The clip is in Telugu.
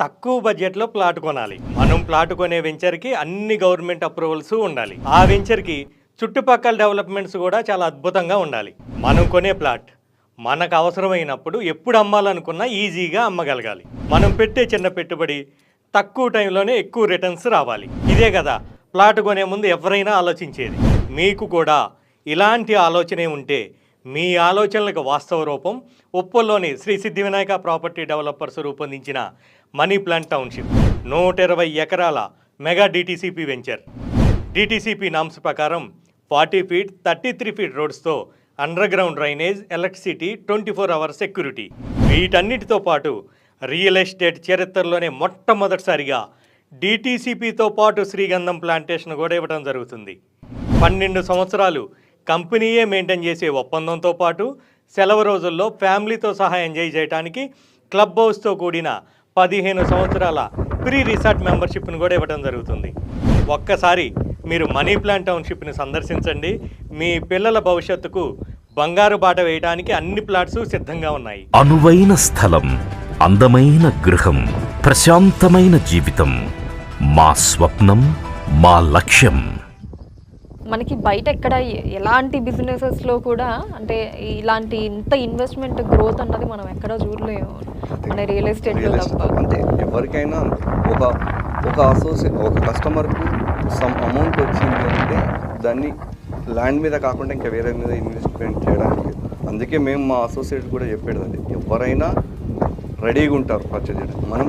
తక్కువ బడ్జెట్లో ప్లాట్ కొనాలి. మనం ప్లాట్ కొనే వెంచర్కి అన్ని గవర్నమెంట్ అప్రూవల్స్ ఉండాలి. ఆ వెంచర్కి చుట్టుపక్కల డెవలప్మెంట్స్ కూడా చాలా అద్భుతంగా ఉండాలి. మనం కొనే ప్లాట్ మనకు అవసరమైనప్పుడు ఎప్పుడు అమ్మాలనుకున్నా ఈజీగా అమ్మగలగాలి. మనం పెట్టే చిన్న పెట్టుబడి తక్కువ టైంలోనే ఎక్కువ రిటర్న్స్ రావాలి. ఇదే కదా ప్లాట్ కొనే ముందు ఎవరైనా ఆలోచించేది. మీకు కూడా ఇలాంటి ఆలోచనే ఉంటే మీ ఆలోచనలకు వాస్తవ రూపం ఉప్పల్లోని శ్రీ సిద్ధి వినాయక ప్రాపర్టీ డెవలపర్స్ రూపొందించిన మనీ ప్లాంట్ టౌన్షిప్ నూట ఇరవై ఎకరాల mega DTCP venture. DTCP norms ప్రకారం forty feet thirty three feet రోడ్స్తో under ground drainage electricity twenty four hour security. వీటన్నిటితో పాటు రియల్ ఎస్టేట్ చరిత్రలోనే మొట్టమొదటిసారిగా డిటీసీపీతో పాటు శ్రీగంధం ప్లాంటేషన్ కూడా ఇవ్వడం జరుగుతుంది. పన్నెండు సంవత్సరాలు కంపెనీయే మెయింటైన్ చేసే ఒప్పందంతో పాటు సెలవు రోజుల్లో ఫ్యామిలీతో సహా ఎంజాయ్ చేయడానికి క్లబ్ హౌస్తో కూడిన పదిహేను సంవత్సరాల ప్రీ రిసార్ట్ మెంబర్షిప్ను కూడా ఇవ్వడం జరుగుతుంది. ఒక్కసారి మీరు మనీ ప్లాంట్ టౌన్షిప్ని సందర్శించండి. మీ పిల్లల భవిష్యత్తుకు బంగారు బాట వేయడానికి అన్ని ప్లాట్స్ సిద్ధంగా ఉన్నాయి. అనువైన స్థలం అందమైన గృహం ప్రశాంతమైన జీవితం మా స్వప్నం మా లక్ష్యం. మనకి బయట ఎక్కడ ఎలాంటి బిజినెసెస్లో కూడా అంటే ఇలాంటి ఇంత ఇన్వెస్ట్మెంట్ గ్రోత్ అన్నది మనం ఎక్కడ చూడలేము. మన రియల్ ఎస్టేట్లో రియల్ తప్ప. ఎస్టేట్ అంతే. ఎవరికైనా ఒక ఒక అసోసియేట్ ఒక కస్టమర్కు సమ్ అమౌంట్ వచ్చింది అంటే దాన్ని ల్యాండ్ మీద కాకుండా ఇంకా వేరే మీద ఇన్వెస్ట్మెంట్ చేయడానికి. అందుకే మేము మా అసోసియేట్ కూడా చెప్పేది అది. ఎవరైనా రెడీగా ఉంటారు పర్చేజ్ చేయడానికి. మనం